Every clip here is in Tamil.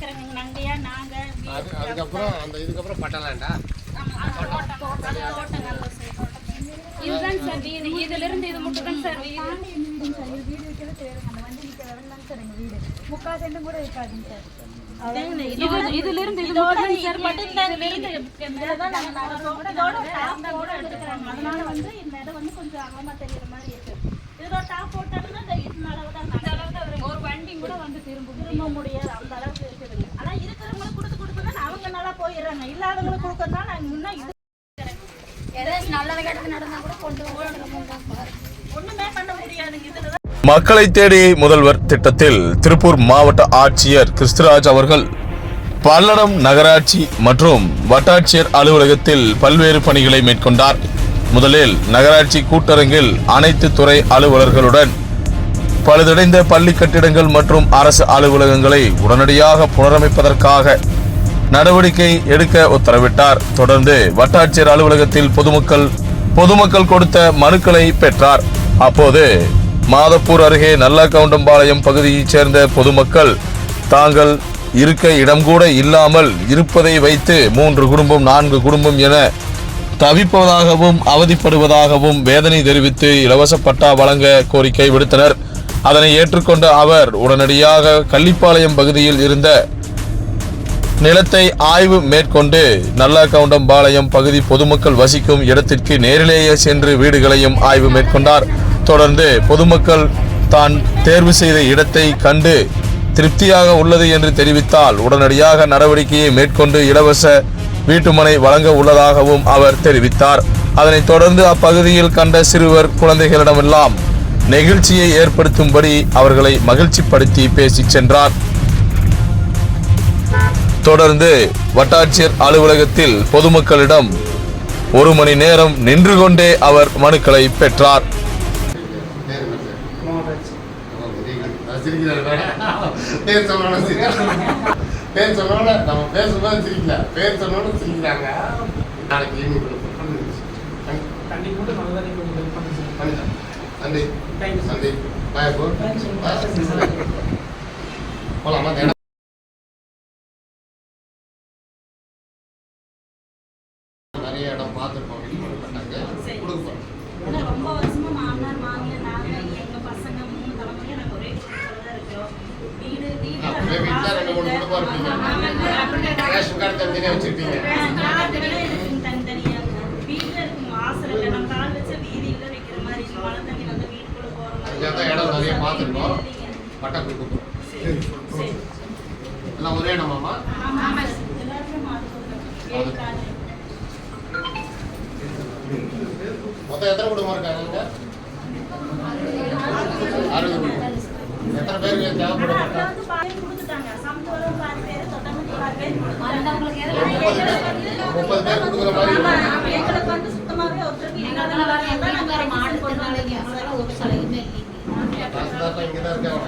நாங்கயா நாங்க வீடு, அது அதுக்கப்புறம் அந்த இதுக்கப்புறம் பட்டலாண்டா. இதுதான் சார் வீடு. இதுல இருந்து இது மட்டும் தான் சார் வீடு. இது இதுல இருந்து இது மட்டும் தான் சார் வீடு. இதுலதான் நாங்க நடக்கிறோம். இதோட top போட எடுத்துக்கிறாங்க. அதனால வந்து இந்த இடம் வந்து கொஞ்சம் அகலமா தெரியுற மாதிரி இருக்கு. இதோட டாப் போட்டாங்கன்னா இந்த அளவு தான் தான். ஒரு வண்டி கூட வந்து திரும்ப திரும்ப முடியாது அந்த அளவுக்கு இருக்குதுங்க ஆனா இருக்கிறவங்களுக்கு கொடுத்து கொடுத்து அவங்க நல்லா போயிடுறாங்க இல்லாதவங்களுக்கு கொடுக்கறதுனால நாங்க முன்ன இது ஏதாச்சும் நல்லது கெட்டது நடந்தா கூட கொண்டு போய் ஒண்ணுமே பண்ண முடியாதுங்க. இதுல மக்களை தேடி முதல்வர் திட்டத்தில் திருப்பூர் மாவட்ட ஆட்சியர் கிறிஸ்துராஜ் அவர்கள் பல்லடம் நகராட்சி மற்றும் வட்டாட்சியர் அலுவலகத்தில் பல்வேறு பணிகளை மேற்கொண்டார். முதலில் நகராட்சி கூட்டரங்கில் அனைத்து துறை அலுவலர்களுடன் பழுதடைந்த பள்ளி கட்டிடங்கள் மற்றும் அரசு அலுவலகங்களை உடனடியாக புனரமைப்பதற்காக நடவடிக்கை எடுக்க உத்தரவிட்டார். தொடர்ந்து வட்டாட்சியர் அலுவலகத்தில் பொதுமக்கள் பொதுமக்கள் கொடுத்த மனுக்களை பெற்றார். அப்போது மாதப்பூர் அருகே நல்லாக்கவுண்டம்பாளையம் பகுதியைச் சேர்ந்த பொதுமக்கள் தாங்கள் இருக்க இடம் கூட இல்லாமல் இருப்பதை வைத்து மூன்று குடும்பம் நான்கு குடும்பம் என தவிப்பதாகவும் அவதிப்படுவதாகவும் வேதனை தெரிவித்து இலவச பட்டா வழங்க கோரிக்கை விடுத்தனர். அதனை ஏற்றுக்கொண்ட அவர் உடனடியாக கள்ளிப்பாளையம் பகுதியில் இருந்த நிலத்தை ஆய்வு மேற்கொண்டு நல்லாக்கவுண்டம்பாளையம் பகுதி பொதுமக்கள் வசிக்கும் இடத்திற்கு நேரிலேயே சென்று வீடுகளையும் ஆய்வு மேற்கொண்டார். தொடர்ந்து பொதுமக்கள் தான் தேர்வு செய்த இடத்தை கண்டு திருப்தியாக உள்ளது என்று தெரிவித்தால் உடனடியாக நடவடிக்கையை மேற்கொண்டு இலவச வீட்டுமனை வழங்க உள்ளதாகவும் அவர் தெரிவித்தார். அதனைத் தொடர்ந்து அப்பகுதியில் கண்ட சிறுவர் குழந்தைகளிடமெல்லாம் நெகிழ்ச்சியை ஏற்படுத்தும்படி அவர்களை மகிழ்ச்சிப்படுத்தி பேசிச் சென்றார். தொடர்ந்து வட்டாட்சியர் அலுவலகத்தில் பொதுமக்களிடம் ஒரு மணி நேரம் நின்று கொண்டே அவர் மனுக்களை பெற்றார் பேர் என்ன சார் ஆமா, தெரியுது. நான் சிரிக்கிறேன் வேணா. பேர் சொன்னோட சிரிக்கிறேன் பேர் சொன்னோட நம்ம பேசும்போது சிரிக்கல பேர் சொன்னோட சிரிக்கிறாங்க நாளைக்கு ஈவினிங் கண்டிப்பாக மட்டும் நல்லா நீங்கள் உங்களுக்கு ஹெல்ப் பண்ணி சார் பண்ணிக்கலாம் நன்றி Thank you, sir. நன்றி பாய் போ Thank you, sir. போலாமா இந்த இடம் நிறைய இடம் பார்த்துருக்கோம் வீடு பண்ணாங்க கொடுக்க போறோம் ஏன்னா ரொம்ப வருஷமா மாமனார் மாமியார் நாங்க எங்க பசங்க மூணு தலைமுறையா நாங்க ஒரே குடும்பத்துல தான் இருக்கிறோம் வீடு வீடு அப்படியே வீட்டுல ரெண்டு மூணு குடும்பம் இருப்பீங்க ரேஷன் கார்டு தனியாக வச்சிருப்பீங்க தனித்தனியாங்க வீட்டுல இருக்கும் வாசல் இல்லை நம்ம கால் வச்ச வீதியில வைக்கிற மாதிரி இந்த மழை தண்ணி வந்து வீட்டுக்குள்ள தான் இடம் நிறைய பார்த்துருக்கோம். பட்டா கொடுக்க எல்லாம் ஒரே இடமாமா மொத்தம் எத்தனை குடும்பம் இருக்காங்க அறுபது குடும்பம். எத்தனை பேருக்கு தேவைப்படும் முப்பது பேர் கொடுக்குற மாதிரி எங்களுக்கு வந்து சுத்தமாகவே ஒருத்தருக்கு எங்களுக்கு மாடு கொண்டாடுங்க ஒரு சலுகையுமே இல்லை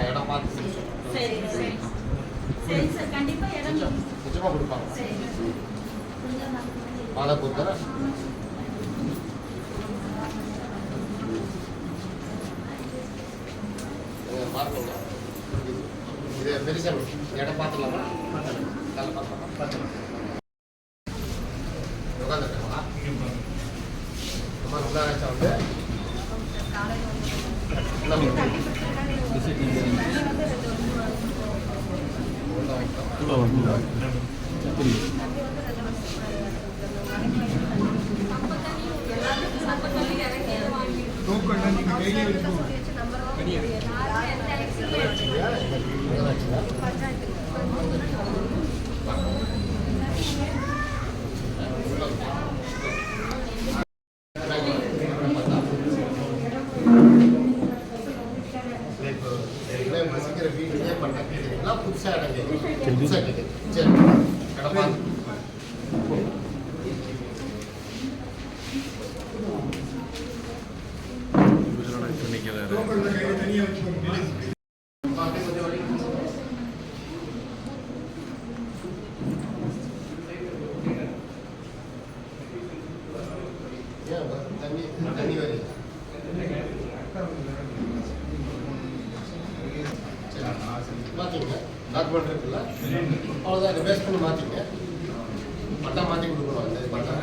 இடம் பார்த்து செய்ய சொல்லுங்க. சரி மாலை கொடுத்தா இது பெருசா இடம் பார்த்துலாமா நல்லா பார்க்கலாமா பார்த்துக்கலாம் என்ன பண்ணுறீங்க? உள்ள வைக்கலாம். பாத்தீங்களா டாக்குமெண்ட் இருக்குல்ல அவ்வளோதான் இந்த பேஸ்ட் பண்ணி மாற்றிங்க பட்டா மாற்றி கொடுக்கணும் அந்த பட்டா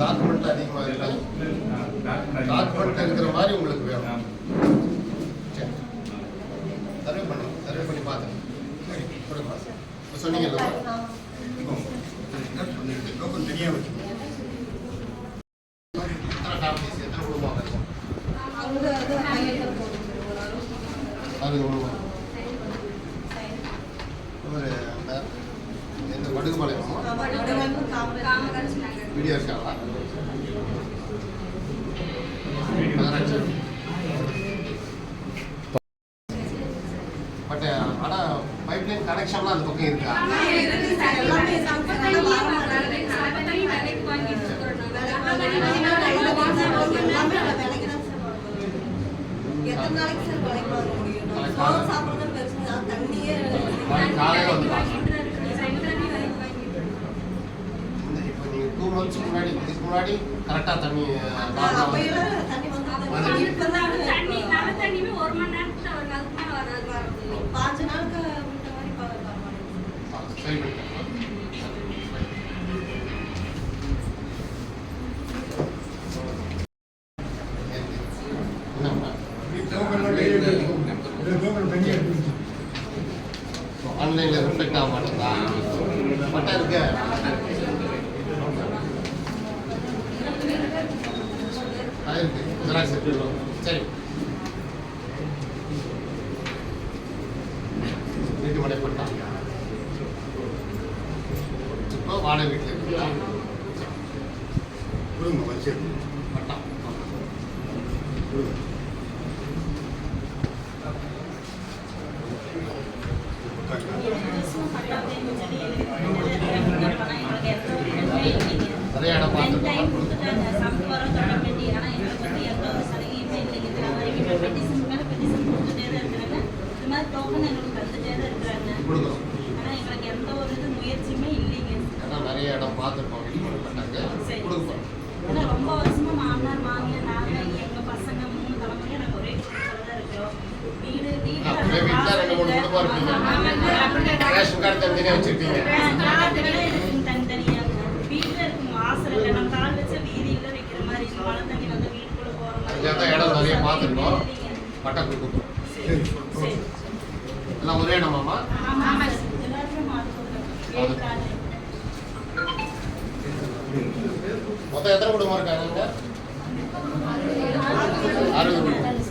டாக்குமெண்ட் அதிகமாக டாக்குமெண்ட் இருக்கிற மாதிரி உங்களுக்கு வேணும் சரி சர்வே பண்ணுங்க சர்வே பண்ணி பார்த்துங்க கொடுங்க சொன்னீங்கல்ல? தனியாக அது கனெக்ஷன்லாம் அந்த பக்கம் இருக்கா? காலையில் வந்து இப்போ நீங்கள் டூ மந்த்ஸ் முன்னாடி இதுக்கு முன்னாடி கரெக்டாக தண்ணி தண்ணி ஒரு மணி நேரத்துல வரது. பாஞ்சு நாளுக்கு வீட்டு இப்போ வாடகை வீட்டில் இருக்கீங்களா? குடும்பம் வச்சு பட்டா கொடுங்க நிறைய இடம் பார்த்துருக்கோம் கொடுக்குறோம். ஏன்னா நிறைய இடம் பார்த்துருக்கோம் வீட்டு மடை பட்டாக்கு கொடுக்குறோம். ரொம்ப வருஷமா மாமனார் மாமியார் நாங்க எங்க பசங்க மூணு தலைமுறையா நாங்க ஒரே குடும்பத்துல தான் இருக்கிறோம். வீடு வீடு ரேஷன் கார்டு தனித்தனியாக. வீட்டுல இருக்கும் வாசல் இல்ல. நம்ம கால் வச்ச வீதியில வைக்கிற மாதிரி மழை தண்ணி வந்து வீட்டுக்குள்ள போற மாதிரி தான் இடம் நிறைய பார்த்துருக்கோம். பட்டா சரி எல்லாம் ஒரே மொத்தம் எத்தனை குடும்பம் இருக்காங்க அறுபது குடும்பம்.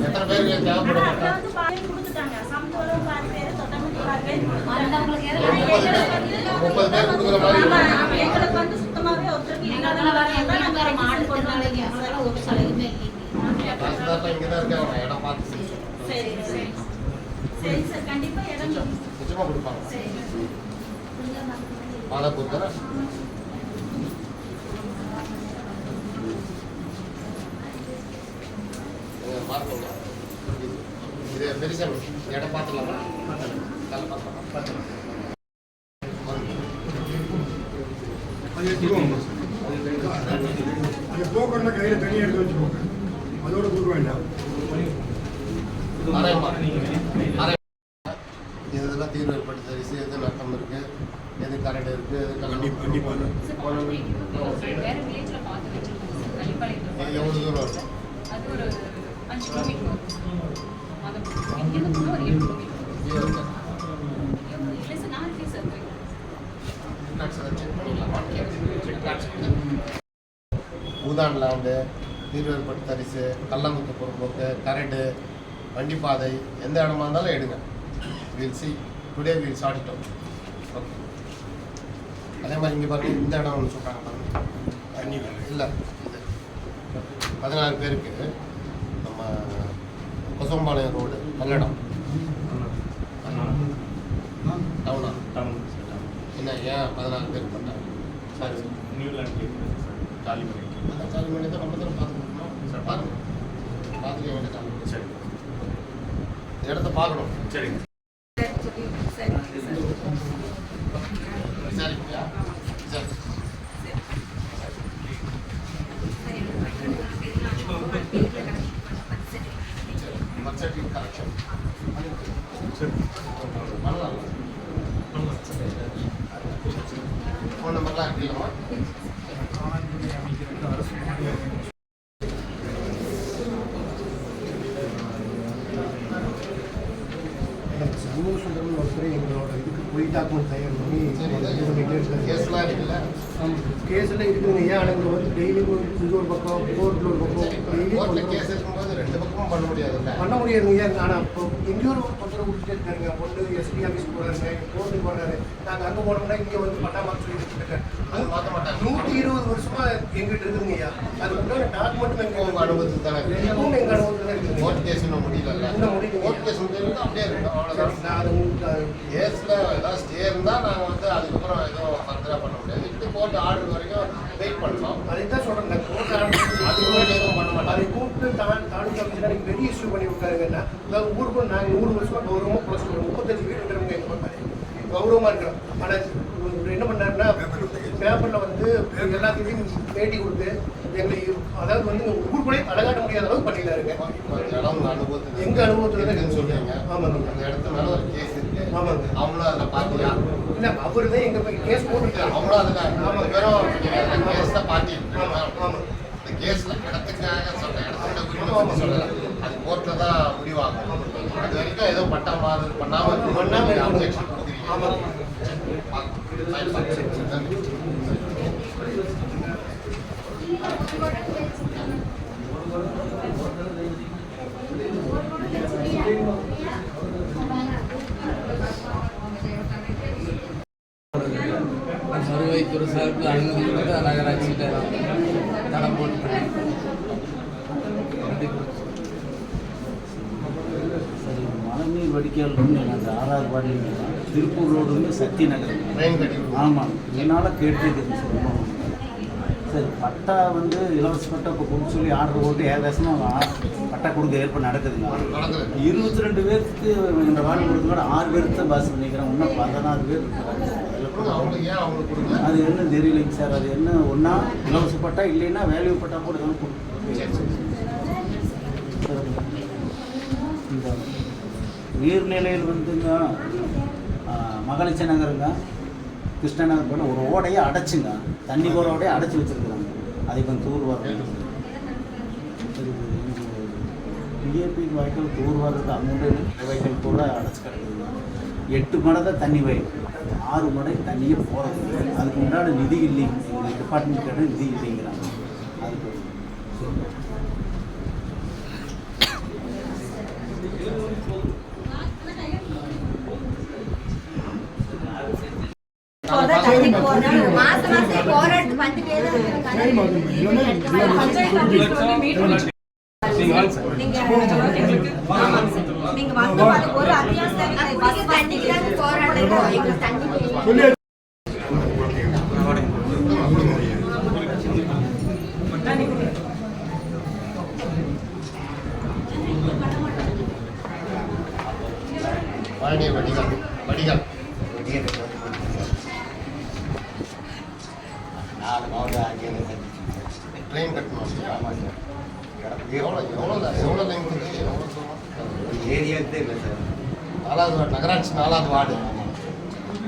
எத்தனை பேருக்கு தேவைப்படும் ஆனா பட்டா அப்புறம் வந்து பாதி கொடுத்துட்டாங்க சம்பளம் பாதி பேர் தொட்டமட்டி பாதி பேர் வந்தவங்களுக்கு கொடுத்துட்டாங்க முப்பது பேர் கொடுக்குற மாதிரி ஆமா, இருக்கும். ஆமா, எங்களுக்கு வந்து சுத்தமாவே ஒருத்தருக்கு எங்களுக்கெல்லாம் வர எங்களுக்கார மாற்றுத்திறனாளிங்க அவங்களாம் ஒரு சலுகையுமே இல்லைங்க தாசில்தார்லாம் இங்கே தான் இருக்காங்க. இடம் பார்த்து செய்யணும். சரி. சரி சரி கண்டிப்பா இடம் நிச்சயமா கொடுப்பாங்க. இது பெருசாக இடம் பார்த்துலாமா பார்க்கலாம் இதெல்லாம் தீர்வு ஏற்பட்டு சரிசு எது நட்டம் இருக்கு. எது கரண்ட் இருக்கு எது கண்டிப்பா, கண்டிப்பா. வேற வில்லேஜ்ல பார்த்து வச்சிருக்கோம் சார் கள்ளிப்பாளையத்துல எ- எவ்வளவு தூரம்? இருக்கும் சார் சார் பூதான் லேண்டு தீர்வேற்பட்டு தரிசு கள்ளங்குத்து பொறுப்போக்கு கரண்டு வண்டிப்பாதை எந்த இடமா இருந்தாலும் எடுங்க. Will see today will it out okay அதே மாதிரி இங்கே பாருங்க இந்த இடம் ஒன்று சொல்கிறாங்க பாருங்க. தண்ணி இல்லை. இது பதினாறு பேருக்கு நம்ம கொசம்பாளையம் ரோடு பல்லடம் டவுனா என்ன ஏன் பதினாறு பேர் பண்ணாங்க சரி. நியூலாண்ட் காலிமலை. அந்த காலி மணி தான் நம்ம தான் பார்த்துக்கணும் சரி. பாருங்க பார்த்துக்க வேண்டியதான் சரி இந்த இடத்த பார்க்கணும். சரிங்க. போய் டாக்குமெண்ட் தயார் பண்ணி இது இருக்காரு கேஸ்லாம் இருக்குல்ல? கேஸில் இருக்குதுங்க ஏன் ஆனால் வந்து டெய்லி இங்கே ஒரு பக்கம் கோர்ட்டில் ஒரு பக்கம் டெய்லி கேஸ் இருக்கும்போது ரெண்டு பக்கமும் பண்ண முடியாதுல்ல? பண்ண முடியாதுங்க. ஏன் ஆனால் இப்போ எங்கேயோ ஒரு பத்திரம் கொடுத்துட்டே இருக்காருங்க ஒன்று எஸ்பி ஆஃபீஸ் போகிறாருங்க கோர்ட்டுக்கு போகிறாரு நாங்கள் அங்கே போனோம்னா இங்கே வந்து மாற்ற சொல்லி இருக்காரு. அது மாற்ற மாட்டாங்க. நூற்றி இருபது வருஷமா எங்கிட்ட இருக்குதுங்க ஐயா. அது உண்டான டாக்குமெண்ட் எங்கள் அனுபவத்துக்கு தானே எங்கள் அனுபவத்தில் தான் இருக்குதுங்க கோர்ட் கேஸ் இன்னும் முடியல இன்னும் முடியல. கோர்ட் கேஸ் அப்படியே இருக்கும் அவ்வளோதான் நான் அதை கேஸில் ஏதாவது ஸ்டே இருந்தால் நாங்கள் வந்து அதுக்கப்புறம் எதுவும் ஃபர்தராக பண்ண முடியாது. இப்படி கோர்ட் ஆர்டர் வரைக்கும் வெயிட் பண்ணலாம் அதை தான் சொல்கிறேன் நான் கோர்ட் அதுக்கு முன்னாடி எதுவும் பண்ண மாட்டாங்க. அதை கூப்பிட்டு தான் தாலுக்கா ஆஃபீஸில் நீங்கள் பெரிய இஷ்யூ பண்ணி விட்டாருங்கன்னா அதாவது ஊருக்கு நாங்கள் நூறு வருஷமா கௌரவமாக ப்ளஸ் முப்பத்தஞ்சு வீடு இருக்கிறவங்க எங்கள் கௌரவமாக இருக்கிறோம் ஆனால் என்ன பண்ணாருன்னா பேப்பரில் வந்து எல்லாத்துக்கும் பேட்டி கொடுத்து எங்களை அதாவது வந்து ஊருக்குள்ளே அழகாட்ட முடியாத அளவுக்கு எங்க அனுபவத்துல தான் இருக்குன்னு சொல்றீங்க. ஆமாங்க. அந்த இடத்து மேல ஒரு கேஸ் இருக்கு. ஆமாங்க. அவங்களும் அதில் பார்த்தியா? இல்லை அவர் தான் எங்கள் கேஸ் போட்டுருக்காரு அவங்களும் அதில் ஆமாங்க. வெறும் கேஸ் தான் பார்ட்டி ஆமாம் ஆமாம் இந்த கேஸ்ல இடத்துக்காக உரிமை பத்தி சொல்லல அது கோர்ட்ல தான் முடிவாகும். அது வரைக்கும் ஏதோ பட்டா மாதிரி பண்ணாம பண்ணாம இருக்கணும். objection கொடுக்குறீங்க. ஆமாம். நன்றி. வருவாய்த்துறை சார்பில் அனுமதி கொடுத்து நகராட்சியிட்ட தடம் போட்டு சரி மழைநீர் வடிகால் வந்து அந்த ஆறாவது திருப்பூர் ரோடு வந்து சக்தி நகர் ஆமாம் இதனால் கேட்டுருக்குது சரி பட்டா வந்து இலவச பட்டா இப்போ கொடுக்க சொல்லி ஆர்டர் போட்டு ஏகദേശமாக பட்டா கொடுக்க ஏற்ப நடக்குதுங்க. நடக்குது. இருபத்தி ரெண்டு பேருக்கு இந்த வார்டு கொடுத்தோட ஆறு பேருக்கு தான் பாஸ் பண்ணிக்கிறேன் இன்னும் பதினாறு பேர் இருக்கிறாங்க அது என்ன தெரியலைங்க சார். அது என்ன ஒன்றா இலவச பட்டா இல்லைன்னா வேல்யூ பட்டா கூட. தான் இந்த நீர்நிலையில் வந்துங்க மகளிச்ச நகருங்க கிருஷ்ணநகர் போல ஒரு ஓடையை அடைச்சுங்க. தண்ணி போகிற அடைச்சி வச்சுருக்குறாங்க. அதை இப்போ தூர் வரணும் பிஏபி வாய்க்கால் தூர் வர்றது அமௌண்ட்டு வாய்க்கால் கூட அடைச்சி கிடக்குது எட்டு மடை தான் தண்ணி வாய் ஆறு மடை தண்ணியே போகிறது அதுக்கு முன்னாடி நிதி இல்லைங்க. எங்கள் டிபார்ட்மெண்ட் கிட்ட நிதி இல்லைங்கிறாங்க. அதுக்கு పోరాడుతూ நாலு மாவட்டம் ஆகியது ட்ரெயின் கட்டணும் எவ்வளோ எவ்வளோ எவ்வளோ லைன் இருக்கு? எவ்வளோ தூரம்? ஏரியாவுக்கு இல்லை சார். நாலாவது வார்டு நகராட்சி நாலாவது வார்டு.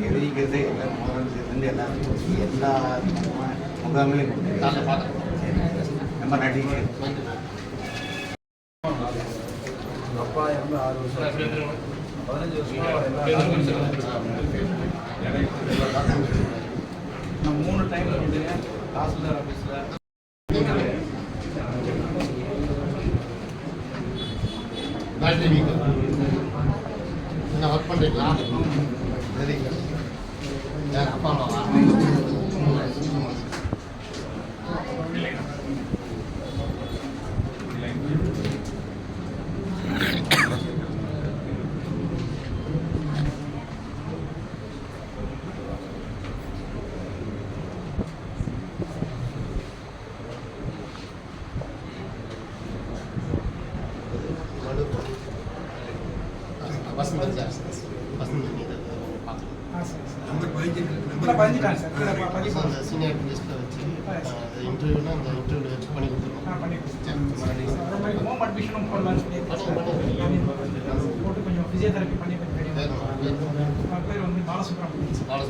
எழுதிக்கிறது எல்லாம் எல்லாம் எல்லா முகாமிலையும் நம்ம நடிகை. அப்பா இறந்து ஆறு வருஷம் பதினஞ்சு வருஷமா நான் மூணு டைம் வந்துங்க ஆஃபீஸில் சார் இல்லை பதிவு அந்த சீனியர் லிஸ்ட்டில் வச்சு இன்டர்வியூனா அந்த இன்டர்வியூ வச்சு பண்ணி கொடுத்துருவோம். ஹோம் அட்மிஷனும் போடலாம்னு பண்ணி, கொடுக்குறேன் பேர் வந்து பாலசுப்ரமணியன் சார்.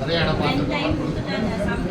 நிறைய இடம் டைம் பார்த்துருக்கோம்